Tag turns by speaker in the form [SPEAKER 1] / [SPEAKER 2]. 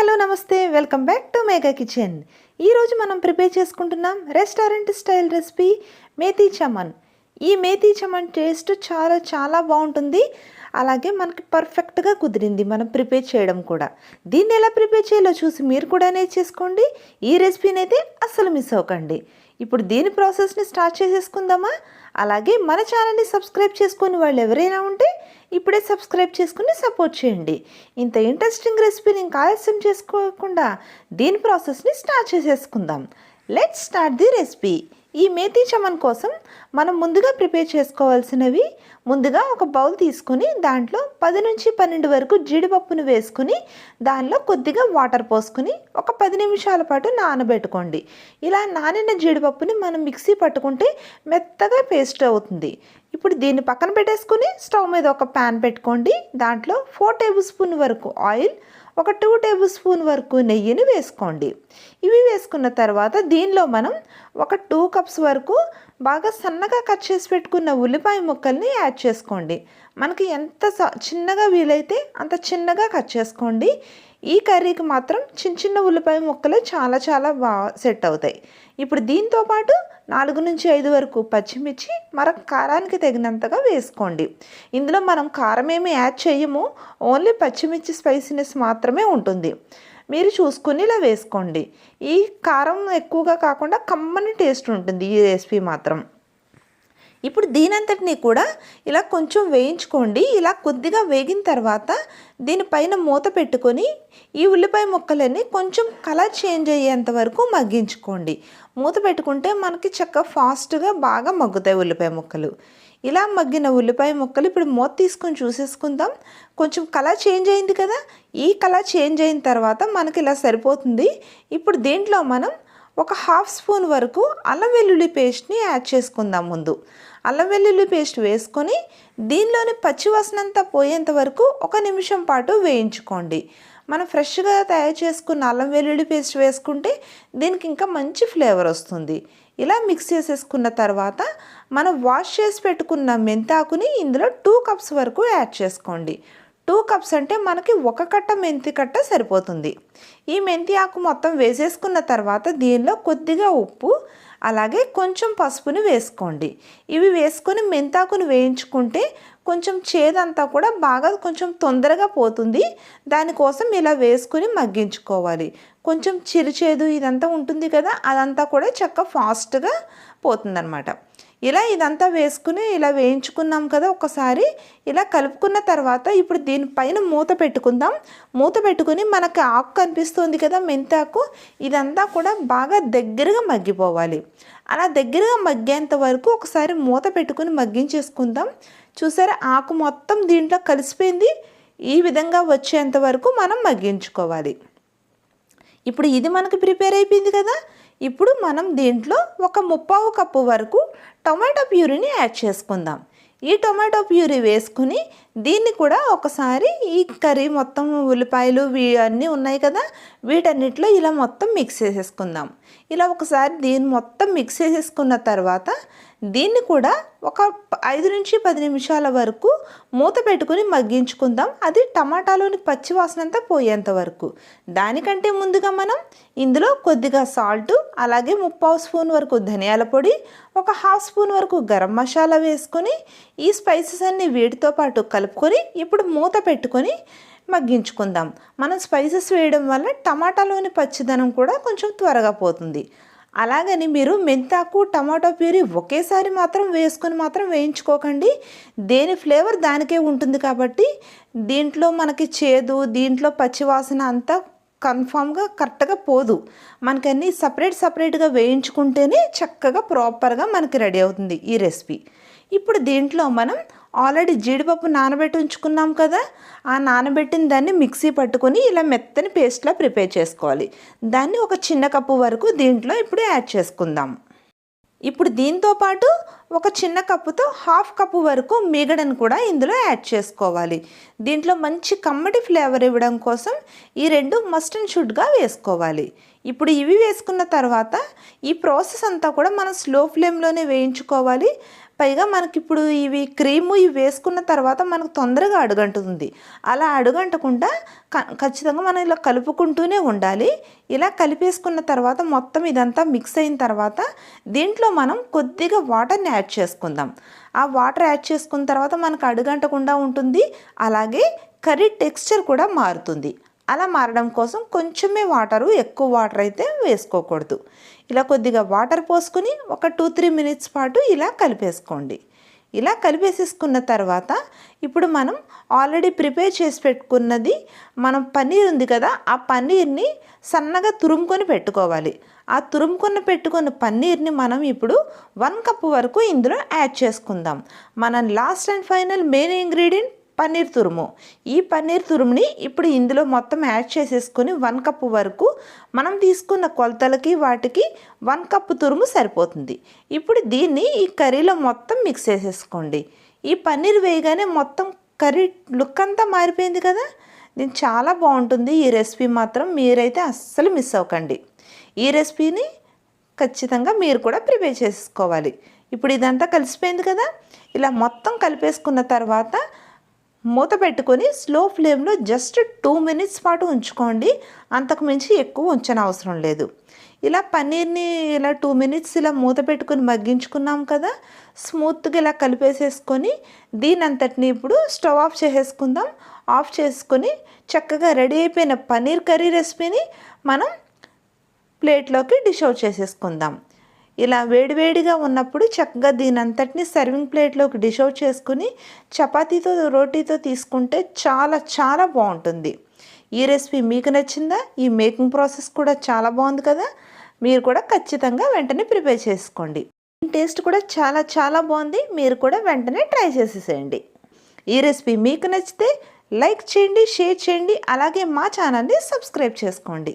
[SPEAKER 1] Hello నమస్తే. Welcome back to Megha kitchen. ఈరోజు మనం ప్రిపేర్ చేసుకుంటున్నాం restaurant style recipe methi chaman. ఈ మేథీ చమన్ టేస్ట్ చాలా చాలా బాగుంటుంది. అలాగే మనకి పర్ఫెక్ట్గా కుదిరింది మనం ప్రిపేర్ చేయడం కూడా. దీన్ని ఎలా ప్రిపేర్ చేయాలో చూసి మీరు కూడా చేసుకోండి. ఈ రెసిపీని అయితే అస్సలు మిస్ అవ్వకండి. ఇప్పుడు దీని ప్రాసెస్ని స్టార్ట్ చేసేసుకుందామా? అలాగే మన ఛానల్ని సబ్స్క్రైబ్ చేసుకుని వాళ్ళు ఎవరైనా ఉంటే ఇప్పుడే సబ్స్క్రైబ్ చేసుకుని సపోర్ట్ చేయండి. ఇంత ఇంట్రెస్టింగ్ రెసిపీని ఇంకా ఆలస్యం చేసుకోకుండా దీని ప్రాసెస్ని స్టార్ట్ చేసేసుకుందాం. లెట్స్ స్టార్ట్ ది రెసిపీ ఈ మేథీ చమన్ కోసం మనం ముందుగా ప్రిపేర్ చేసుకోవాల్సినవి ముందుగా ఒక బౌల్ తీసుకుని దాంట్లో పది నుంచి పన్నెండు వరకు జీడిపప్పును వేసుకుని దానిలో కొద్దిగా వాటర్ పోసుకుని ఒక పది నిమిషాల పాటు నానబెట్టుకోండి. ఇలా నానిన జీడిపప్పుని మనం మిక్సీ పట్టుకుంటే మెత్తగా పేస్ట్ అవుతుంది. ఇప్పుడు దీన్ని పక్కన పెట్టేసుకుని స్టవ్ మీద ఒక ప్యాన్ పెట్టుకోండి. దాంట్లో ఫోర్ టేబుల్ స్పూన్ వరకు ఆయిల్ ఒక టూ టేబుల్ స్పూన్ వరకు నెయ్యిని వేసుకోండి. ఇవి వేసుకున్న తర్వాత దీనిలో మనం ఒక టూ కప్స్ వరకు బాగా సన్నగా కట్ చేసి పెట్టుకున్న ఉల్లిపాయ ముక్కల్ని యాడ్ చేసుకోండి. మనకి ఎంత చిన్నగా వీలైతే అంత చిన్నగా కట్ చేసుకోండి. ఈ కర్రీకి మాత్రం చిన్న చిన్న ఉల్లిపాయ ముక్కలు చాలా చాలా బాగా సెట్ అవుతాయి. ఇప్పుడు దీంతో పాటు నాలుగు నుంచి ఐదు వరకు పచ్చిమిర్చి మరొక కారానికి తగినంతగా వేసుకోండి. ఇందులో మనం కారం ఏమి యాడ్ చేయము ఓన్లీ పచ్చిమిర్చి స్పైసీనెస్ మాత్రమే ఉంటుంది. మీరు చూసుకుని ఇలా వేసుకోండి. ఈ కారం ఎక్కువగా కాకుండా కమ్మని టేస్ట్ ఉంటుంది ఈ రెసిపీ మాత్రం. ఇప్పుడు దీనంతటిని కూడా ఇలా కొంచెం వేయించుకోండి. ఇలా కొద్దిగా వేగిన తర్వాత దీనిపైన మూత పెట్టుకొని ఈ ఉల్లిపాయ ముక్కలన్నీ కొంచెం కలర్ చేంజ్ అయ్యేంత వరకు మగ్గించుకోండి. మూత పెట్టుకుంటే మనకి చక్క ఫాస్ట్గా బాగా మగ్గుతాయి ఉల్లిపాయ ముక్కలు. ఇలా మగ్గిన ఉల్లిపాయ ముక్కలు ఇప్పుడు మూత తీసుకొని చూసేసుకుందాం. కొంచెం కలర్ చేంజ్ అయింది కదా? ఈ కలర్ చేంజ్ అయిన తర్వాత మనకి ఇలా సరిపోతుంది. ఇప్పుడు దీంట్లో మనం ఒక హాఫ్ స్పూన్ వరకు అల్లం వెల్లుల్లి పేస్ట్ని యాడ్ చేసుకుందాం ముందు. అల్లం వెల్లుల్లి పేస్ట్ వేసుకొని దీనిలోని పచ్చివాసనంతా పోయేంత వరకు ఒక నిమిషం పాటు వేయించుకోండి. మనం ఫ్రెష్గా తయారు చేసుకున్న అల్లం వెల్లుల్లి పేస్ట్ వేసుకుంటే దీనికి ఇంకా మంచి ఫ్లేవర్ వస్తుంది. ఇలా మిక్స్ చేసేసుకున్న తర్వాత మనం వాష్ చేసి పెట్టుకున్న మెంతాకుని ఇందులో టూ కప్స్ వరకు యాడ్ చేసుకోండి. టూ కప్స్ అంటే మనకి ఒక కట్ట మెంతి కట్ట సరిపోతుంది. ఈ మెంతి ఆకు మొత్తం వేసేసుకున్న తర్వాత దీనిలో కొద్దిగా ఉప్పు అలాగే కొంచెం పసుపుని వేసుకోండి. ఇవి వేసుకొని మెంతాకుని వేయించుకుంటే కొంచెం చేదంతా కూడా బాగా కొంచెం తొందరగా పోతుంది. దానికోసం ఇలా వేసుకుని మగ్గించుకోవాలి. కొంచెం చిరుచేదు ఇదంతా ఉంటుంది కదా అదంతా కూడా చక్క ఫాస్ట్గా పోతుందన్నమాట. ఇలా ఇదంతా వేసుకుని ఇలా వేయించుకున్నాం కదా ఒకసారి ఇలా కలుపుకున్న తర్వాత ఇప్పుడు దీనిపైన మూత పెట్టుకుందాం. మూత పెట్టుకుని మనకు ఆకు కనిపిస్తుంది కదా మెంతాకు ఇదంతా కూడా బాగా దగ్గరగా మగ్గిపోవాలి. అలా దగ్గరగా మగ్గేంత వరకు ఒకసారి మూత పెట్టుకుని మగ్గించేసుకుందాం. చూసారా ఆకు మొత్తం దీంట్లో కలిసిపోయింది. ఈ విధంగా వచ్చేంత వరకు మనం మగ్గించుకోవాలి. ఇప్పుడు ఇది మనకు ప్రిపేర్ అయిపోయింది కదా. ఇప్పుడు మనం దీంట్లో ఒక ముప్పావు కప్పు వరకు టొమాటో ప్యూరీని యాడ్ చేసుకుందాం. ఈ టొమాటో ప్యూరీ వేసుకుని దీన్ని కూడా ఒకసారి ఈ కర్రీ మొత్తం ఉల్లిపాయలు అన్నీ ఉన్నాయి కదా వీటన్నిటిలో ఇలా మొత్తం మిక్స్ చేసేసుకుందాం. ఇలా ఒకసారి దీన్ని మొత్తం మిక్స్ చేసేసుకున్న తర్వాత దీన్ని కూడా ఒక ఐదు నుంచి పది నిమిషాల వరకు మూత పెట్టుకుని మగ్గించుకుందాం. అది టమాటాలోని పచ్చి వాసన అంతా పోయేంత వరకు. దానికంటే ముందుగా మనం ఇందులో కొద్దిగా సాల్ట్ అలాగే ముప్పావు స్పూన్ వరకు ధనియాల పొడి ఒక హాఫ్ స్పూన్ వరకు గరం మసాలా వేసుకొని ఈ స్పైసెస్ అన్ని వీటితో పాటు కలుపుకొని ఇప్పుడు మూత పెట్టుకొని మగ్గించుకుందాం. మనం స్పైసెస్ వేయడం వల్ల టమాటాలోని పచ్చిదనం కూడా కొంచెం త్వరగా పోతుంది. అలాగని మీరు మెంతాకు టమాటో ప్యూరీ ఒకేసారి మాత్రం వేసుకొని మాత్రం వేయించుకోకండి. దేని ఫ్లేవర్ దానికే ఉంటుంది కాబట్టి దీంట్లో మనకి చేదు దీంట్లో పచ్చివాసన అంతా కన్ఫామ్గా కరెక్ట్గా పోదు. మనకన్నీ సపరేట్ సపరేట్గా వేయించుకుంటేనే చక్కగా ప్రాపర్గా మనకి రెడీ అవుతుంది ఈ రెసిపీ. ఇప్పుడు దీంట్లో మనం ఆల్రెడీ జీడిపప్పు నానబెట్టి ఉంచుకున్నాం కదా ఆ నానబెట్టిన దాన్ని మిక్సీ పట్టుకొని ఇలా మెత్తని పేస్ట్లా ప్రిపేర్ చేసుకోవాలి. దాన్ని ఒక చిన్న కప్పు వరకు దీంట్లో ఇప్పుడు యాడ్ చేసుకుందాం. ఇప్పుడు దీంతో పాటు ఒక చిన్న కప్పుతో హాఫ్ కప్పు వరకు మీగడను కూడా ఇందులో యాడ్ చేసుకోవాలి. దీంట్లో మంచి కమ్మటి ఫ్లేవర్ ఇవ్వడం కోసం ఈ రెండు మస్ట్ అండ్ షుడ్గా వేసుకోవాలి. ఇప్పుడు ఇవి వేసుకున్న తర్వాత ఈ ప్రాసెస్ అంతా కూడా మనం స్లో ఫ్లేమ్లోనే వేయించుకోవాలి. పైగా మనకిప్పుడు ఇవి క్రీము ఇవి వేసుకున్న తర్వాత మనకు తొందరగా అడుగంటుంది అలా అడుగంటకుండా క- ఖచ్చితంగా మనం ఇలా కలుపుకుంటూనే ఉండాలి. ఇలా కలిపేసుకున్న తర్వాత మొత్తం ఇదంతా మిక్స్ అయిన తర్వాత దీంట్లో మనం కొద్దిగా వాటర్ని యాడ్ చేసుకుందాం. ఆ వాటర్ యాడ్ చేసుకున్న తర్వాత మనకు అడుగంటకుండా ఉంటుంది. అలాగే కర్రీ టెక్స్చర్ కూడా మారుతుంది. అలా మారడం కోసం కొంచెమే వాటరు ఎక్కువ వాటర్ అయితే వేసుకోకూడదు. ఇలా కొద్దిగా వాటర్ పోసుకుని ఒక టూ త్రీ మినిట్స్ పాటు ఇలా కలిపేసుకోండి. ఇలా కలిపేసేసుకున్న తర్వాత ఇప్పుడు మనం ఆల్రెడీ ప్రిపేర్ చేసి పెట్టుకున్నది మనం పన్నీర్ ఉంది కదా ఆ పన్నీర్ని సన్నగా తురుముకొని పెట్టుకోవాలి. ఆ తురుముకొని పెట్టుకున్న పన్నీర్ని మనం ఇప్పుడు వన్ కప్ వరకు ఇందులో యాడ్ చేసుకుందాం. మనం last and final main ingredient paneer తురుము. ఈ పన్నీర్ తురుముని ఇప్పుడు ఇందులో మొత్తం యాడ్ చేసేసుకొని వన్ కప్ వరకు మనం తీసుకున్న కొలతలకి వాటికి వన్ కప్ తురుము సరిపోతుంది. ఇప్పుడు దీన్ని ఈ కర్రీలో మొత్తం మిక్స్ చేసేసుకోండి. ఈ పన్నీర్ వేయగానే మొత్తం కర్రీ లుక్ అంతా మారిపోయింది కదా? దీని చాలా బాగుంటుంది. ఈ రెసిపీ మాత్రం మీరైతే అస్సలు మిస్ అవ్వకండి. ఈ రెసిపీని ఖచ్చితంగా మీరు కూడా ప్రిపేర్ చేసుకోవాలి. ఇప్పుడు ఇదంతా కలిసిపోయింది కదా? ఇలా మొత్తం కలిపేసుకున్న తర్వాత మూత పెట్టుకొని స్లో ఫ్లేమ్లో జస్ట్ టూ మినిట్స్ పాటు ఉంచుకోండి. అంతకు మించి ఎక్కువ ఉంచన అవసరం లేదు. ఇలా పన్నీర్ని ఇలా టూ మినిట్స్ ఇలా మూత పెట్టుకొని మగ్గించుకున్నాం కదా స్మూత్గా ఇలా కలిపేసేసుకొని దీని అంతటిని ఇప్పుడు స్టవ్ ఆఫ్ చేసేసుకుందాం. ఆఫ్ చేసుకొని చక్కగా రెడీ అయిపోయిన పన్నీర్ కర్రీ రెసిపీని మనం ప్లేట్లోకి డిష్ అవుట్ చేసేసుకుందాం. ఇలా వేడివేడిగా ఉన్నప్పుడు చక్కగా దీని అంతటిని సర్వింగ్ ప్లేట్లోకి డిష్ అవుట్ చేసుకుని చపాతీతో రోటీతో తీసుకుంటే చాలా చాలా బాగుంటుంది. ఈ రెసిపీ మీకు నచ్చిందా? ఈ మేకింగ్ ప్రాసెస్ కూడా చాలా బాగుంది కదా? మీరు కూడా ఖచ్చితంగా వెంటనే ప్రిపేర్ చేసుకోండి. టేస్ట్ కూడా చాలా చాలా బాగుంది. మీరు కూడా వెంటనే ట్రై చేసేసేయండి. ఈ రెసిపీ మీకు నచ్చితే లైక్ చేయండి షేర్ చేయండి. అలాగే మా ఛానల్ని సబ్స్క్రైబ్ చేసుకోండి.